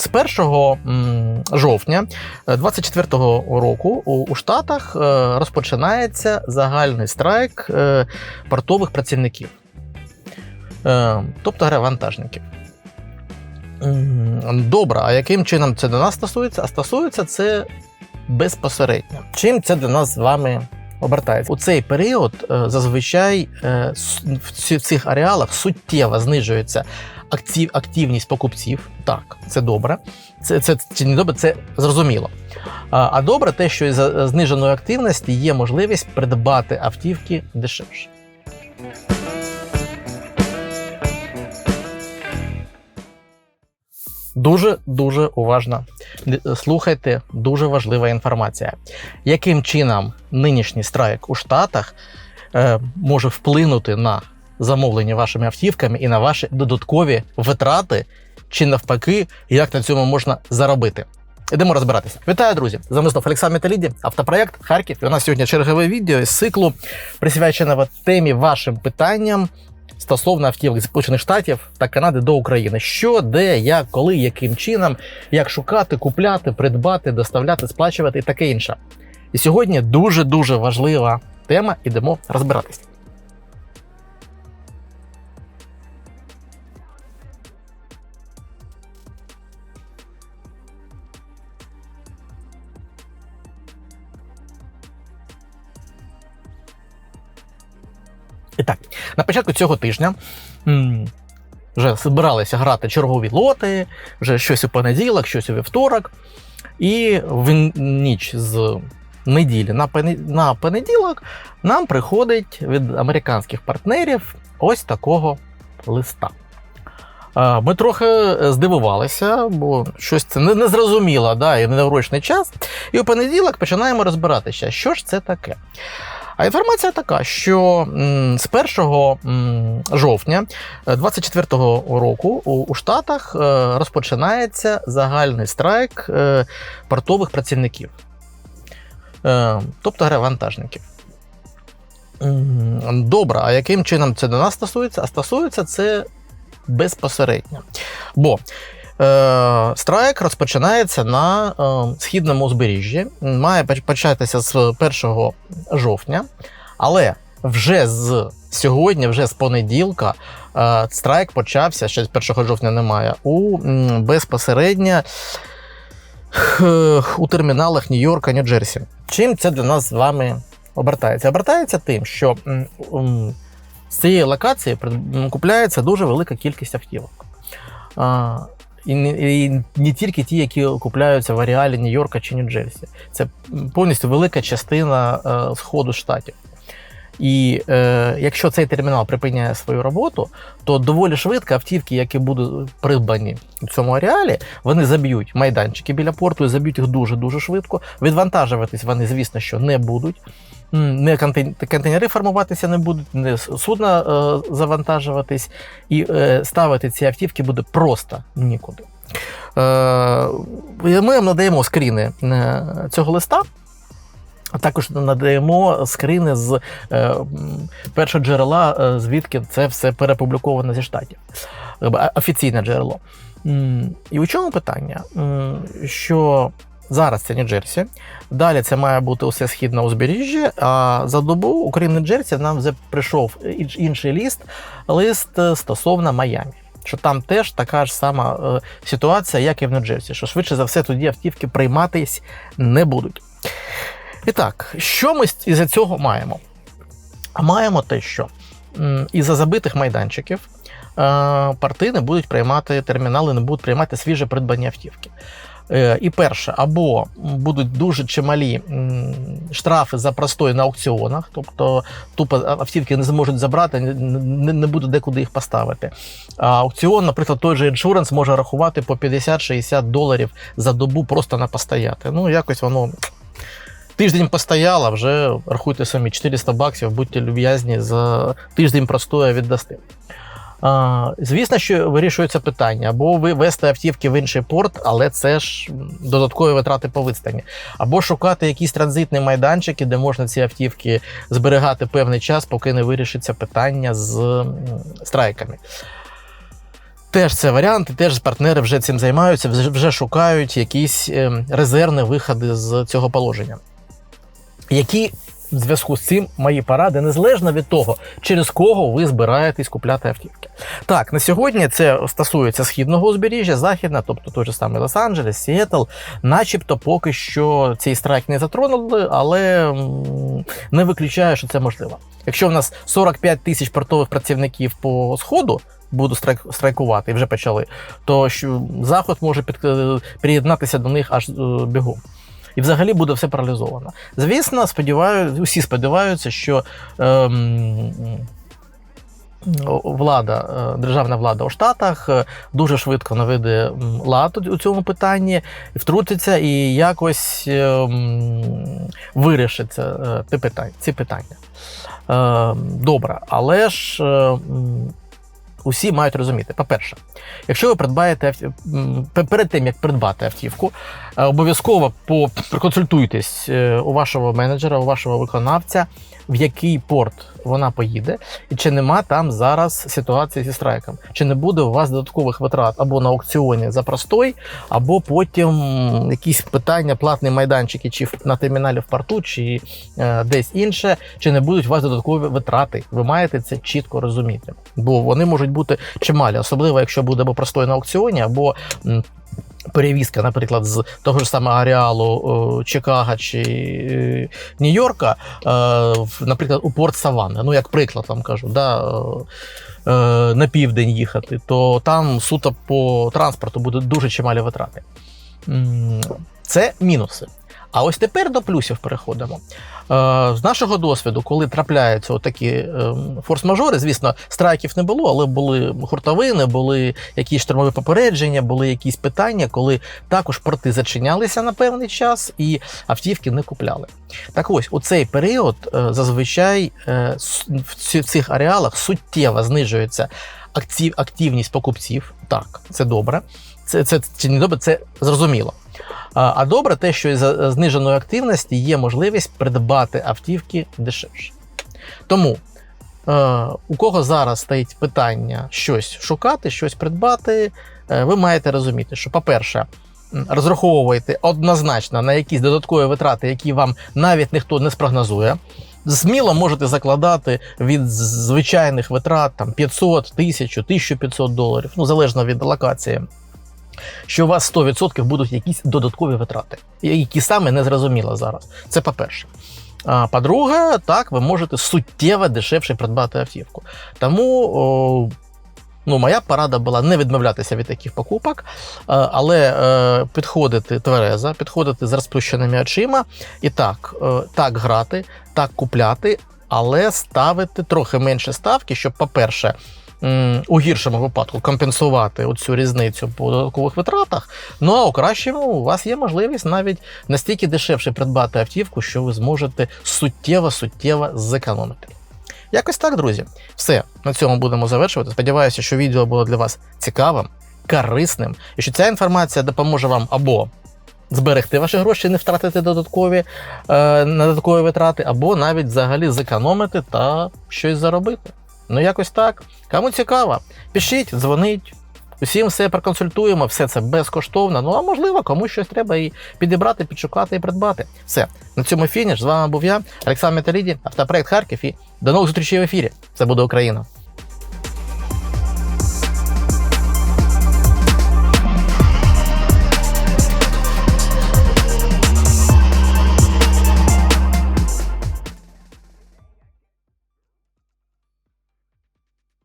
З 1 жовтня 2024 року у, Штатах е, розпочинається загальний страйк е, портових працівників, Е, тобто вантажників. Добре, а яким чином це до нас стосується? А стосується це безпосередньо. Чим це до нас з вами обертається? У цей період е, зазвичай е, в цих ареалах суттєво знижується актив, активність покупців. Так, це добре. Це, це чи не добре, це зрозуміло. А, а добре, те, що із зниженої активності є можливість придбати автівки дешевше. Дуже дуже уважно слухайте, дуже важлива інформація. Яким чином нинішній страйк у Штатах е, може вплинути на замовлення вашими автівками і на ваші додаткові витрати, чи навпаки, як на цьому можна заробити? Ідемо розбиратися. Вітаю, друзі! Замислов Олександр Металіді, автопроект Харків. І у нас сьогодні чергове відео з циклу, присвяченого темі вашим питанням стосовно автівок Сполучених Штатів та Канади до України. Що, де, як, коли, яким чином, як шукати, купляти, придбати, доставляти, сплачувати і таке інше. І сьогодні дуже дуже важлива тема. Ідемо розбиратись. І так, на початку цього тижня вже збиралися грати чергові лоти, вже щось у понеділок, щось у вівторок. І в ніч з неділі на понеділок нам приходить від американських партнерів ось такого листа. Е, Ми трохи здивувалися, бо щось це незрозуміло, да, і неврочний час. І у понеділок починаємо розбиратися, що ж це таке. А інформація така, що з 1 жовтня 2024 року у, Штатах е, розпочинається загальний страйк е, портових працівників, Е, тобто вантажників. Добре, а яким чином це до нас стосується? А стосується це безпосередньо. Бо Е, страйк розпочинається на е, східному узбережжі. Має початися з 1 жовтня, але вже з сьогодні, вже з понеділка, е, страйк почався, ще з 1 жовтня немає, у безпосередньо е, у терміналах Нью-Йорка, Нью-Джерсі. Чим це для нас з вами обертається? Обертається тим, що з цієї локації купляється дуже велика кількість автівок. І не, і не тільки ті, які купляються в ареалі Нью-Йорка чи Нью-Джерсі. Це повністю велика частина е, сходу штатів. І е, якщо цей термінал припиняє свою роботу, то доволі швидко автівки, які будуть придбані у цьому ареалі, вони заб'ють майданчики біля порту і заб'ють їх дуже-дуже швидко. Відвантажуватись вони, звісно, що не будуть. Не контейн- контейнери формуватися не будуть, не судна е, завантажуватись, і е, ставити ці автівки буде просто нікуди. Е, ми надаємо скріни е, цього листа. Також надаємо скрини з е, першого джерела, е, звідки це все перепубліковано зі штатів. Офіційне джерело. І у чому питання? Що зараз це Нью-Джерсі, далі це має бути усе східне узбережжя, а за добу, окрім Нью-Джерсі, нам вже прийшов інший ліст, лист е, стосовно Майамі. Що там теж така ж сама е, ситуація, як і в Нью-Джерсі, що швидше за все тоді автівки прийматись не будуть. І так, що ми із цього маємо? Маємо те, що м, із-за забитих майданчиків е, порти не будуть приймати термінали, не будуть приймати свіже придбані автівки. Е, І перше, або будуть дуже чималі штрафи за простой на аукціонах, тобто тупо автівки не зможуть забрати, не буде декуди їх поставити. А аукціон, наприклад, той же іншуранс може рахувати по 50-60 доларів за добу просто на постояти. Ну, якось воно Тиждень постояла, вже рахуйте самі 400 баксів, будьте люб'язні, за тиждень простоя віддасти. А, звісно, що вирішується питання, або ви вести автівки в інший порт, але це ж додаткові витрати по відстані, або шукати якісь транзитні майданчики, де можна ці автівки зберігати певний час, поки не вирішиться питання з страйками. Теж це варіант, і теж партнери вже цим займаються, вже, шукають якісь е, резервні виходи з цього положення. Які в зв'язку з цим мої поради, незалежно від того, через кого ви збираєтесь купляти автівки. Так, на сьогодні це стосується східного узбережжя, західна, тобто той же самий Лос-Анджелес, Сіетл, начебто поки що цей страйк не затронули, але не виключаю, що це можливо. Якщо в нас 45 тисяч портових працівників по сходу будуть страйк, страйкувати і вже почали, то що заход може під, е, приєднатися до них аж е, бігом. І взагалі буде все паралізовано. Звісно, сподіваюся, усі сподіваються, що ем, влада, е, державна влада у Штатах е, дуже швидко наведе лад у цьому питанні, втрутиться і якось ем, вирішить це, е, ці питання. Е, Добре, але ж. Усі мають розуміти. По-перше, якщо ви придбаєте перед тим, як придбати автівку, е, обов'язково проконсультуйтесь е, у вашого менеджера, у вашого виконавця, в який порт вона поїде, і чи нема там зараз ситуації зі страйком, чи не буде у вас додаткових витрат або на аукціоні за простой, або потім якісь питання, платні майданчики, чи на терміналі в порту, чи е, десь інше, чи не будуть у вас додаткові витрати. Ви маєте це чітко розуміти, бо вони можуть бути чималі, особливо якщо буде або простой на аукціоні, або перевізка, наприклад, з того ж самого ареалу Чикаго чи е, Нью-Йорка, е, наприклад, у порт Саванна. Ну, як приклад вам кажу, да, е, на південь їхати, то там суто по транспорту будуть дуже чималі витрати. Це мінуси. А ось тепер до плюсів переходимо. Е, з нашого досвіду, коли трапляються такі форс-мажори, звісно, страйків не було, але були хуртовини, були якісь штурмові попередження, були якісь питання, коли також порти зачинялися на певний час і автівки не купляли. Так ось у цей період е, зазвичай е, в цих ареалах суттєво знижується актив, активність покупців. Так, це добре. Це, це чи не добре, це зрозуміло. А, добре те, що із зниженої активності є можливість придбати автівки дешевше. Тому е, у кого зараз стоїть питання щось шукати, щось придбати, е, ви маєте розуміти, що, по-перше, м, розраховуйте однозначно на якісь додаткові витрати, які вам навіть ніхто не спрогнозує. Сміло можете закладати від звичайних витрат там 500, 1000, 1500 доларів, ну залежно від локації. Що у вас 100% будуть якісь додаткові витрати, які саме не зрозуміло зараз. Це по-перше. А по-друге, так, ви можете суттєво дешевше придбати автівку. Тому о, ну, моя порада була не відмовлятися від таких покупок, е, але е, підходити тверезо, підходити з розплющеними очима і так, е, так грати, так купляти, але ставити трохи менше ставки, щоб, по-перше, у гіршому випадку компенсувати оцю різницю по додаткових витратах. Ну а у кращому у вас є можливість навіть настільки дешевше придбати автівку, що ви зможете суттєво-суттєво зекономити. Якось так, друзі. Все, на цьому будемо завершувати. Сподіваюся, що відео було для вас цікавим, корисним, і що ця інформація допоможе вам або зберегти ваші гроші, не втратити додаткові е, додаткові витрати, або навіть взагалі зекономити та щось заробити. Ну, якось так. Кому цікаво, пишіть, дзвоніть. Усім все проконсультуємо, все це безкоштовно. Ну а можливо, комусь щось треба і підібрати, підшукати і придбати. Все, на цьому фініш. З вами був я, Олександр Металіді, автопроект Харків. І до нових зустрічей в ефірі. Це буде Україна.